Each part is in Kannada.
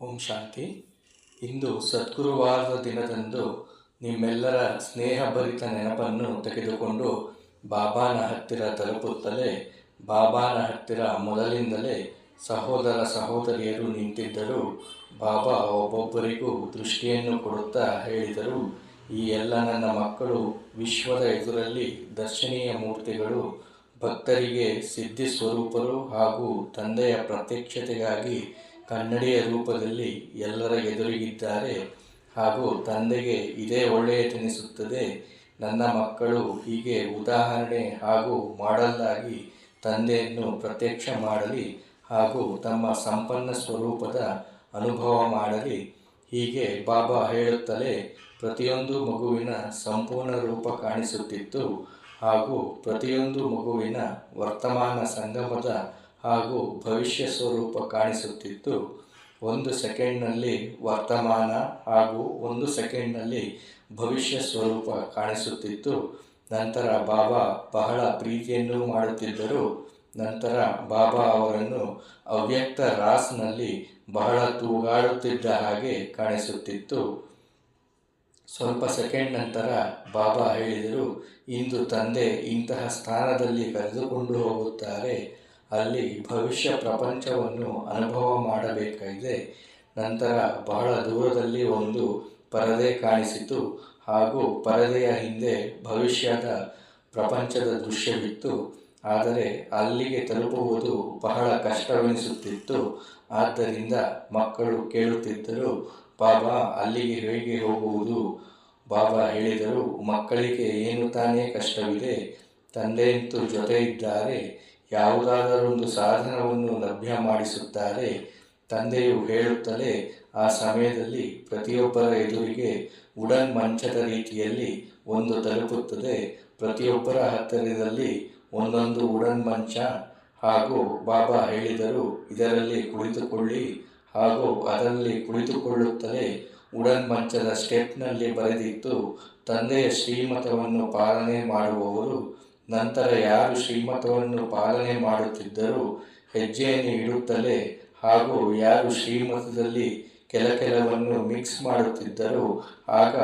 ಓಂ ಶಾಂತಿ. ಇಂದು ಸದ್ಗುರುವಾರದ ದಿನದಂದು ನಿಮ್ಮೆಲ್ಲರ ಸ್ನೇಹಭರಿತ ನೆನಪನ್ನು ತೆಗೆದುಕೊಂಡು ಬಾಬಾನ ಹತ್ತಿರ ತಲುಪುತ್ತಲೇ, ಬಾಬಾನ ಹತ್ತಿರ ಮೊದಲಿಂದಲೇ ಸಹೋದರ ಸಹೋದರಿಯರು ನಿಂತಿದ್ದರು ಬಾಬಾ ಒಬ್ಬೊಬ್ಬರಿಗೂ ದೃಷ್ಟಿಯನ್ನು ಕೊಡುತ್ತಾ ಹೇಳಿದರು, ಈ ಎಲ್ಲ ನನ್ನ ಮಕ್ಕಳು ವಿಶ್ವದ ಎದುರಲ್ಲಿ ದರ್ಶನೀಯ ಮೂರ್ತಿಗಳು, ಭಕ್ತರಿಗೆ ಸಿದ್ಧಿ ಸ್ವರೂಪರು ಹಾಗೂ ತಂದೆಯ ಪ್ರತ್ಯಕ್ಷತೆಗಾಗಿ ಕನ್ನಡಿಯ ರೂಪದಲ್ಲಿ ಎಲ್ಲರ ಎದುರಿಗಿದ್ದಾರೆ ಹಾಗೂ ತಂದೆಗೆ ಇದೇ ಒಳ್ಳೆಯದೆನಿಸುತ್ತದೆ ನನ್ನ ಮಕ್ಕಳು ಹೀಗೆ ಉದಾಹರಣೆ ಹಾಗೂ ಮಾಡಲ್ಲಾಗಿ ತಂದೆಯನ್ನು ಪ್ರತ್ಯಕ್ಷ ಮಾಡಲಿ ಹಾಗೂ ತಮ್ಮ ಸಂಪನ್ನ ಸ್ವರೂಪದ ಅನುಭವ ಮಾಡಲಿ. ಹೀಗೆ ಬಾಬಾ ಹೇಳುತ್ತಲೇ ಪ್ರತಿಯೊಂದು ಮಗುವಿನ ಸಂಪೂರ್ಣ ರೂಪ ಕಾಣಿಸುತ್ತಿತ್ತು ಹಾಗೂ ಪ್ರತಿಯೊಂದು ಮಗುವಿನ ವರ್ತಮಾನ ಸಂಗಮದ ಹಾಗೂ ಭವಿಷ್ಯ ಸ್ವರೂಪ ಕಾಣಿಸುತ್ತಿತ್ತು. ಒಂದು ಸೆಕೆಂಡ್ನಲ್ಲಿ ವರ್ತಮಾನ ಹಾಗೂ ಒಂದು ಸೆಕೆಂಡ್ನಲ್ಲಿ ಭವಿಷ್ಯ ಸ್ವರೂಪ ಕಾಣಿಸುತ್ತಿತ್ತು. ನಂತರ ಬಾಬಾ ಬಹಳ ಪ್ರೀತಿಯನ್ನು ಮಾಡುತ್ತಿದ್ದರು. ನಂತರ ಬಾಬಾ ಅವರನ್ನು ಅವ್ಯಕ್ತ ರಾಸ್ನಲ್ಲಿ ಬಹಳ ತೂಗಾಡುತ್ತಿದ್ದ ಹಾಗೆ ಕಾಣಿಸುತ್ತಿತ್ತು. ಸ್ವಲ್ಪ ಸೆಕೆಂಡ್ ನಂತರ ಬಾಬಾ ಹೇಳಿದರು, ಇಂದು ತಂದೆ ಇಂತಹ ಸ್ಥಾನದಲ್ಲಿ ಕರೆದುಕೊಂಡು ಹೋಗುತ್ತಾರೆ. ಅಲ್ಲಿ ಭವಿಷ್ಯ ಪ್ರಪಂಚವನ್ನು ಅನುಭವ ಮಾಡಬೇಕಾಗಿದೆ. ನಂತರ ಬಹಳ ದೂರದಲ್ಲಿ ಒಂದು ಪರದೆ ಕಾಣಿಸಿತು. ಹಾಗೂ ಪರದೆಯ ಹಿಂದೆ ಭವಿಷ್ಯದ ಪ್ರಪಂಚದ ದೃಶ್ಯವಿತ್ತು. ಆದರೆ ಅಲ್ಲಿಗೆ ತಲುಪುವುದು ಬಹಳ ಕಷ್ಟವೆನಿಸುತ್ತಿತ್ತು. ಆದ್ದರಿಂದ ಮಕ್ಕಳು ಕೇಳುತ್ತಿದ್ದರು, ಬಾಬಾ, ಅಲ್ಲಿಗೆ ಹೇಗೆ ಹೋಗುವುದು? ಬಾಬಾ ಹೇಳಿದರು, ಮಕ್ಕಳಿಗೆ ಏನು ತಾನೇ ಕಷ್ಟವಿದೆ? ತಂದೆಯಂತೂ ಜೊತೆ ಇದ್ದಾರೆ ಯಾವುದಾದರೊಂದು ಸಾಧನವನ್ನು ಲಭ್ಯ ಮಾಡಿಸುತ್ತಾರೆ. ತಂದೆಯು ಹೇಳುತ್ತಲೇ, ಆ ಸಮಯದಲ್ಲಿ ಪ್ರತಿಯೊಬ್ಬರ ಎದುರಿಗೆ ಉಡನ್ ಮಂಚದ ರೀತಿಯಲ್ಲಿ ಒಂದು ತಲುಪುತ್ತದೆ. ಪ್ರತಿಯೊಬ್ಬರ ಹತ್ತಿರದಲ್ಲಿ ಒಂದೊಂದು ಉಡನ್ ಮಂಚ ಹಾಗೂ ಬಾಬಾ ಹೇಳಿದರು, ಇದರಲ್ಲಿ ಕುಳಿತುಕೊಳ್ಳಿ ಹಾಗೂ ಅದರಲ್ಲಿ ಕುಳಿತುಕೊಳ್ಳುತ್ತಲೇ ಉಡನ್ ಮಂಚದ ಸ್ಟೆಪ್ನಲ್ಲಿ ಬರೆದಿತ್ತು ತಂದೆಯ ಶ್ರೀಮತವನ್ನು ಪಾಲನೆ ಮಾಡುವವರು ನಂತರ ಯಾರು ಶ್ರೀಮತವನ್ನು ಪಾಲನೆ ಮಾಡುತ್ತಿದ್ದರೂ ಹೆಜ್ಜೆಯನ್ನು ಇಡುತ್ತಲೇ ಹಾಗೂ ಯಾರು ಶ್ರೀಮತದಲ್ಲಿ ಕೆಲ ಕೆಲವನ್ನು ಮಿಕ್ಸ್ ಮಾಡುತ್ತಿದ್ದರು ಆಗ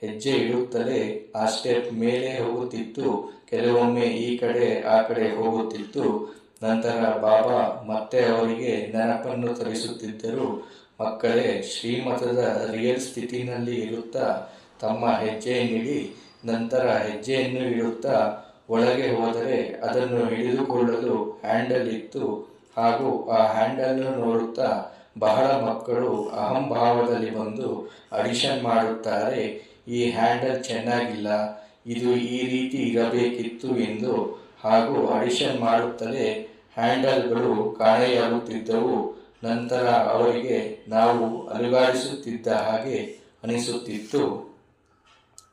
ಹೆಜ್ಜೆ ಇಡುತ್ತಲೇ ಆ ಸ್ಟೆಪ್ ಮೇಲೆ ಹೋಗುತ್ತಿತ್ತು. ಕೆಲವೊಮ್ಮೆ ಈ ಕಡೆ, ಆ ಕಡೆ ಹೋಗುತ್ತಿತ್ತು. ನಂತರ ಬಾಬಾ ಮತ್ತೆ ಅವರಿಗೆ ನೆನಪನ್ನು ತರಿಸುತ್ತಿದ್ದರು. ಮಕ್ಕಳೇ, ಶ್ರೀಮತದ ರಿಯಲ್ ಸ್ಥಿತಿನಲ್ಲಿ ಇರುತ್ತಾ ತಮ್ಮ ಹೆಜ್ಜೆಯನ್ನಿಡಿ ನಂತರ ಹೆಜ್ಜೆಯನ್ನು ಇಡುತ್ತಾ ಒಳಗೆ ಹೋದರೆ ಅದನ್ನು ಹಿಡಿದುಕೊಳ್ಳಲು ಹ್ಯಾಂಡಲ್ ಇತ್ತು. ಹಾಗೂ ಆ ಹ್ಯಾಂಡಲ್ ನೋಡುತ್ತಾ ಬಹಳ ಮಕ್ಕಳು ಅಹಂಭಾವದಲ್ಲಿ ಬಂದು ಅಡಿಷನ್ ಮಾಡುತ್ತಾರೆ, ಈ ಹ್ಯಾಂಡಲ್ ಚೆನ್ನಾಗಿಲ್ಲ, ಇದು ಈ ರೀತಿ ಇರಬೇಕಿತ್ತು ಎಂದು ಹಾಗೂ ಅಡಿಷನ್ ಮಾಡುತ್ತಲೇ ಹ್ಯಾಂಡಲ್ಗಳು ಕಾಣೆಯಾಗುತ್ತಿದ್ದವು. ನಂತರ ಅವರಿಗೆ ನಾವು ಅಲುಗಾಡಿಸುತ್ತಿದ್ದ ಹಾಗೆ ಅನಿಸುತ್ತಿತ್ತು.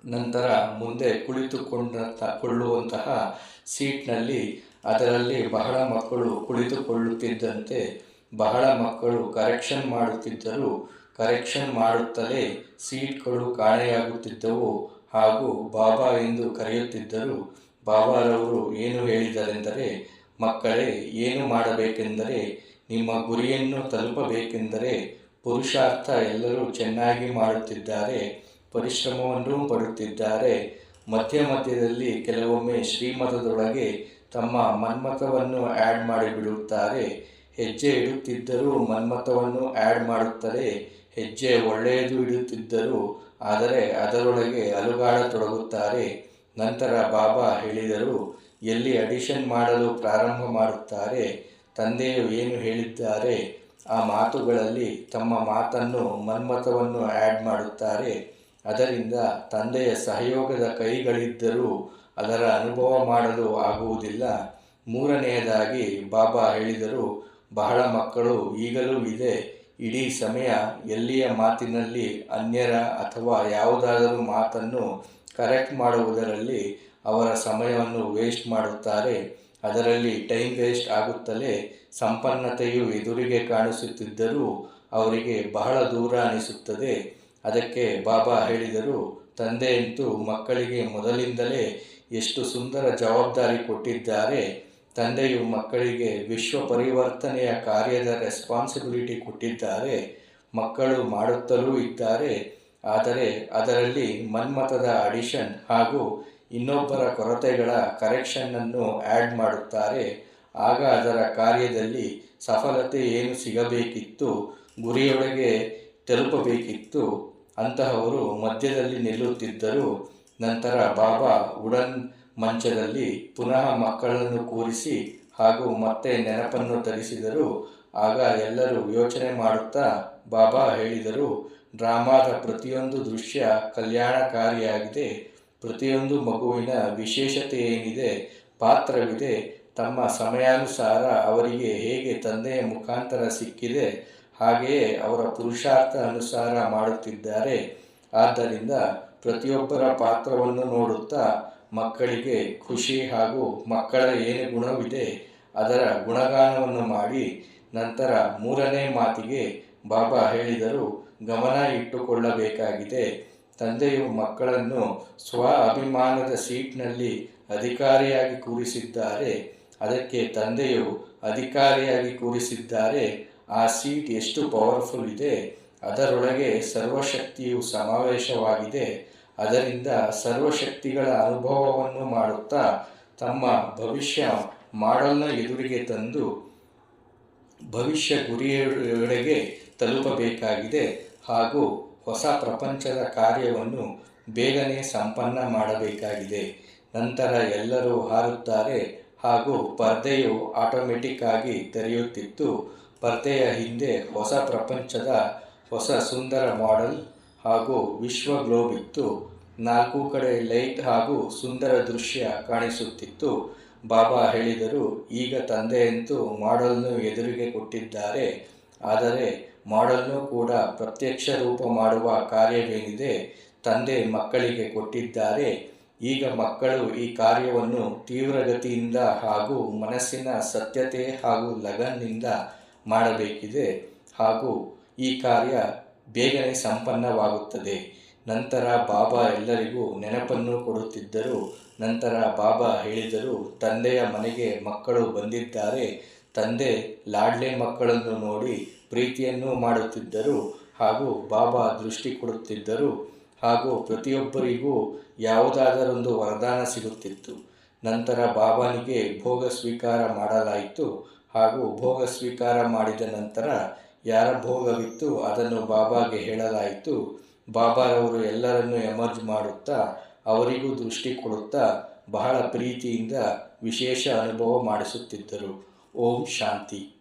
ನಂತರ ಮುಂದೆ ಕುಳಿತುಕೊಂಡ ಕೊಳ್ಳುವಂತಹ ಸೀಟ್ನಲ್ಲಿ ಅದರಲ್ಲಿ ಬಹಳ ಮಕ್ಕಳು ಕುಳಿತುಕೊಳ್ಳುತ್ತಿದ್ದಂತೆ ಬಹಳ ಮಕ್ಕಳು ಕರೆಕ್ಷನ್ ಮಾಡುತ್ತಿದ್ದರು. ಕರೆಕ್ಷನ್ ಮಾಡುತ್ತಲೇ ಸೀಟ್ಗಳು ಕಾಣೆಯಾಗುತ್ತಿದ್ದವು ಹಾಗೂ ಬಾಬಾ ಎಂದು ಕರೆಯುತ್ತಿದ್ದರು. ಬಾಬಾರವರು ಏನು ಹೇಳಿದರೆಂದರೆ, ಮಕ್ಕಳೇ, ಏನು ಮಾಡಬೇಕೆಂದರೆ, ನಿಮ್ಮ ಗುರಿಯನ್ನು ತಲುಪಬೇಕೆಂದರೆ ಪುರುಷಾರ್ಥ ಎಲ್ಲರೂ ಚೆನ್ನಾಗಿ ಮಾಡುತ್ತಿದ್ದಾರೆ. ಪರಿಶ್ರಮವನ್ನು ಪಡುತ್ತಿದ್ದಾರೆ. ಮಧ್ಯ ಮಧ್ಯದಲ್ಲಿ ಕೆಲವೊಮ್ಮೆ ಶ್ರೀಮತದೊಳಗೆ ತಮ್ಮ ಮನ್ಮತವನ್ನು ಆ್ಯಡ್ ಮಾಡಿಬಿಡುತ್ತಾರೆ. ಹೆಜ್ಜೆ ಇಡುತ್ತಿದ್ದರೂ ಮನ್ಮತವನ್ನು ಆ್ಯಡ್ ಮಾಡುತ್ತಲೇ ಹೆಜ್ಜೆ ಒಳ್ಳೆಯದು ಇಡುತ್ತಿದ್ದರು. ಆದರೆ ಅದರೊಳಗೆ ಅಲುಗಾಡತೊಡಗುತ್ತಾರೆ ನಂತರ ಬಾಬಾ ಹೇಳಿದರು, ಎಲ್ಲಿ ಅಡಿಷನ್ ಮಾಡಲು ಪ್ರಾರಂಭ ಮಾಡುತ್ತಾರೆ, ತಂದೆಯು ಏನು ಹೇಳಿದ್ದಾರೆ? ಆ ಮಾತುಗಳಲ್ಲಿ ತಮ್ಮ ಮಾತನ್ನು ಮನ್ಮತವನ್ನು ಆ್ಯಡ್ ಮಾಡುತ್ತಾರೆ. ಅದರಿಂದ ತಂದೆಯ ಸಹಯೋಗದ ಕೈಗಳಿದ್ದರೂ ಅದರ ಅನುಭವ ಮಾಡಲು ಆಗುವುದಿಲ್ಲ. ಮೂರನೆಯದಾಗಿ ಬಾಬಾ ಹೇಳಿದರು, ಬಹಳ ಮಕ್ಕಳು ಈಗಲೂ ಇದೆ. ಇಡೀ ಸಮಯ ಎಲ್ಲಿಯ ಮಾತಿನಲ್ಲಿ ಅನ್ಯರ ಅಥವಾ ಯಾವುದಾದರೂ ಮಾತನ್ನು ಕರೆಕ್ಟ್ ಮಾಡುವುದರಲ್ಲಿ ಅವರ ಸಮಯವನ್ನು ವೇಸ್ಟ್ ಮಾಡುತ್ತಾರೆ. ಅದರಲ್ಲಿ ಟೈಮ್ ವೇಸ್ಟ್ ಆಗುತ್ತಲೇ ಸಂಪನ್ನತೆಯು ಎದುರಿಗೆ ಕಾಣಿಸುತ್ತಿದ್ದರೂ ಅವರಿಗೆ ಬಹಳ ದೂರ ಅನಿಸುತ್ತದೆ. ಅದಕ್ಕೆ ಬಾಬಾ ಹೇಳಿದರು, ತಂದೆಯಂತೂ ಮಕ್ಕಳಿಗೆ ಮೊದಲಿಂದಲೇ ಎಷ್ಟು ಸುಂದರ ಜವಾಬ್ದಾರಿ ಕೊಟ್ಟಿದ್ದಾರೆ. ತಂದೆಯು ಮಕ್ಕಳಿಗೆ ವಿಶ್ವ ಪರಿವರ್ತನೆಯ ಕಾರ್ಯದ ರೆಸ್ಪಾನ್ಸಿಬಿಲಿಟಿ ಕೊಟ್ಟಿದ್ದಾರೆ. ಮಕ್ಕಳು ಮಾಡುತ್ತಲೂ ಇದ್ದಾರೆ. ಆದರೆ ಅದರಲ್ಲಿ ಮನ್ಮತದ ಅಡಿಷನ್ ಹಾಗೂ ಇನ್ನೊಬ್ಬರ ಕೊರತೆಗಳ ಕರೆಕ್ಷನ್ನನ್ನು ಆ್ಯಡ್ ಮಾಡುತ್ತಾರೆ. ಆಗ ಅದರ ಕಾರ್ಯದಲ್ಲಿ ಸಫಲತೆ ಏನು ಸಿಗಬೇಕಿತ್ತು, ಗುರಿಯೊಳಗೆ ತಲುಪಬೇಕಿತ್ತು. ಅಂತಹವರು ಮಧ್ಯದಲ್ಲಿ ನಿಲ್ಲುತ್ತಿದ್ದರು ನಂತರ ಬಾಬಾ ಉಡನ್ ಮಂಚದಲ್ಲಿ ಪುನಃ ಮಕ್ಕಳನ್ನು ಕೂರಿಸಿ ಹಾಗೂ ಮತ್ತೆ ನೆನಪನ್ನು ತರಿಸಿದರು. ಆಗ ಎಲ್ಲರೂ ಯೋಚನೆ ಮಾಡುತ್ತಾ ಬಾಬಾ ಹೇಳಿದರು, ಡ್ರಾಮಾದ ಪ್ರತಿಯೊಂದು ದೃಶ್ಯ ಕಲ್ಯಾಣಕಾರಿಯಾಗಿದೆ. ಪ್ರತಿಯೊಂದು ಮಗುವಿನ ವಿಶೇಷತೆ ಏನಿದೆ ಪಾತ್ರವಿದೆ, ತಮ್ಮ ಸಮಯಾನುಸಾರ ಅವರಿಗೆ ಹೇಗೆ ತಂದೆಯ ಮುಖಾಂತರ ಸಿಕ್ಕಿದೆ ಹಾಗೆಯೇ ಅವರ ಪುರುಷಾರ್ಥ ಅನುಸಾರ ಮಾಡುತ್ತಿದ್ದಾರೆ. ಆದ್ದರಿಂದ ಪ್ರತಿಯೊಬ್ಬರ ಪಾತ್ರವನ್ನು ನೋಡುತ್ತಾ ಮಕ್ಕಳಿಗೆ ಖುಷಿ ಹಾಗೂ ಮಕ್ಕಳ ಏನು ಗುಣವಿದೆ ಅದರ ಗುಣಗಾನವನ್ನು ಮಾಡಿ ನಂತರ ಮೂರನೇ ಮಾತಿಗೆ ಬಾಬಾ ಹೇಳಿದರು, ಗಮನ ಇಟ್ಟುಕೊಳ್ಳಬೇಕಾಗಿದೆ. ತಂದೆಯು ಮಕ್ಕಳನ್ನು ಸ್ವ ಅಭಿಮಾನದ ಸೀಟ್ನಲ್ಲಿ ಅಧಿಕಾರಿಯಾಗಿ ಕೂರಿಸಿದ್ದಾರೆ. ಅದಕ್ಕೆ ತಂದೆಯು ಅಧಿಕಾರಿಯಾಗಿ ಕೂರಿಸಿದ್ದಾರೆ. ಆ ಸೀಟ್ ಎಷ್ಟು ಪವರ್ಫುಲ್ ಇದೆ, ಅದರೊಳಗೆ ಸರ್ವಶಕ್ತಿಯು ಸಮಾವೇಶವಾಗಿದೆ, ಅದರಿಂದ ಸರ್ವಶಕ್ತಿಗಳ ಅನುಭವವನ್ನು ಮಾಡುತ್ತಾ ತಮ್ಮ ಭವಿಷ್ಯ ಮಾಡಲ್ನ ಎದುರಿಗೆ ತಂದು ಭವಿಷ್ಯ ಗುರಿಯೆಡೆಗೆ ತಲುಪಬೇಕಾಗಿದೆ ಹಾಗೂ ಹೊಸ ಪ್ರಪಂಚದ ಕಾರ್ಯವನ್ನು ಬೇಗನೆ ಸಂಪನ್ನ ಮಾಡಬೇಕಾಗಿದೆ. ನಂತರ ಎಲ್ಲರೂ ಹಾರುತ್ತಾರೆ ಹಾಗೂ ಪರ್ದೆಯು ಆಟೋಮೆಟಿಕ್ ಆಗಿ ತೆರೆಯುತ್ತಿತ್ತು. ಪರ್ದೆಯ ಹಿಂದೆ ಹೊಸ ಪ್ರಪಂಚದ ಹೊಸ ಸುಂದರ ಮಾಡೆಲ್ ಹಾಗೂ ವಿಶ್ವ ಗ್ಲೋಬ್ ಇತ್ತು. ನಾಲ್ಕು ಕಡೆ ಲೈಟ್ ಹಾಗೂ ಸುಂದರ ದೃಶ್ಯ ಕಾಣಿಸುತ್ತಿತ್ತು. ಬಾಬಾ ಹೇಳಿದರು, ಈಗ ತಂದೆಯಂತೂ ಮಾಡಲ್ನು ಎದುರಿಗೆ ಕೊಟ್ಟಿದ್ದಾರೆ. ಆದರೆ ಮಾಡಲ್ನು ಕೂಡ ಪ್ರತ್ಯಕ್ಷ ರೂಪ ಮಾಡುವ ಕಾರ್ಯವೇನಿದೆ? ತಂದೆ ಮಕ್ಕಳಿಗೆ ಕೊಟ್ಟಿದ್ದಾರೆ. ಈಗ ಮಕ್ಕಳು ಈ ಕಾರ್ಯವನ್ನು ತೀವ್ರಗತಿಯಿಂದ ಹಾಗೂ ಮನಸ್ಸಿನ ಸತ್ಯತೆ ಹಾಗೂ ಲಗನ್ನಿಂದ ಮಾಡಬೇಕಿದೆ ಹಾಗೂ ಈ ಕಾರ್ಯ ಬೇಗನೆ ಸಂಪನ್ನವಾಗುತ್ತದೆ. ನಂತರ ಬಾಬಾ ಎಲ್ಲರಿಗೂ ನೆನಪನ್ನು ಕೊಡುತ್ತಿದ್ದರು, ನಂತರ ಬಾಬಾ ಹೇಳಿದರು ತಂದೆಯ ಮನೆಗೆ ಮಕ್ಕಳು ಬಂದಿದ್ದಾರೆ. ತಂದೆ ಲಾಡ್ಲೆ ಮಕ್ಕಳನ್ನು ನೋಡಿ ಪ್ರೀತಿಯನ್ನು ಮಾಡುತ್ತಿದ್ದರು ಹಾಗೂ ಬಾಬಾ ದೃಷ್ಟಿ ಕೊಡುತ್ತಿದ್ದರು ಹಾಗೂ ಪ್ರತಿಯೊಬ್ಬರಿಗೂ ಯಾವುದಾದರೊಂದು ವರದಾನ ಸಿಗುತ್ತಿತ್ತು. ನಂತರ ಬಾಬಾನಿಗೆ ಭೋಗ ಸ್ವೀಕಾರ ಮಾಡಲಾಯಿತು ಹಾಗೂ ಭೋಗ ಸ್ವೀಕಾರ ಮಾಡಿದ ನಂತರ ಯಾರ ಭೋಗವಿತ್ತು ಅದನ್ನು ಬಾಬಾಗೆ ಹೇಳಲಾಯಿತು. ಬಾಬಾರವರು ಎಲ್ಲರನ್ನು ಎಮರ್ಜ್ ಮಾಡುತ್ತಾ, ಅವರಿಗೂ ದೃಷ್ಟಿ ಕೊಡುತ್ತಾ ಬಹಳ ಪ್ರೀತಿಯಿಂದ ವಿಶೇಷ ಅನುಭವ ಮಾಡಿಸುತ್ತಿದ್ದರು. ಓಂ ಶಾಂತಿ.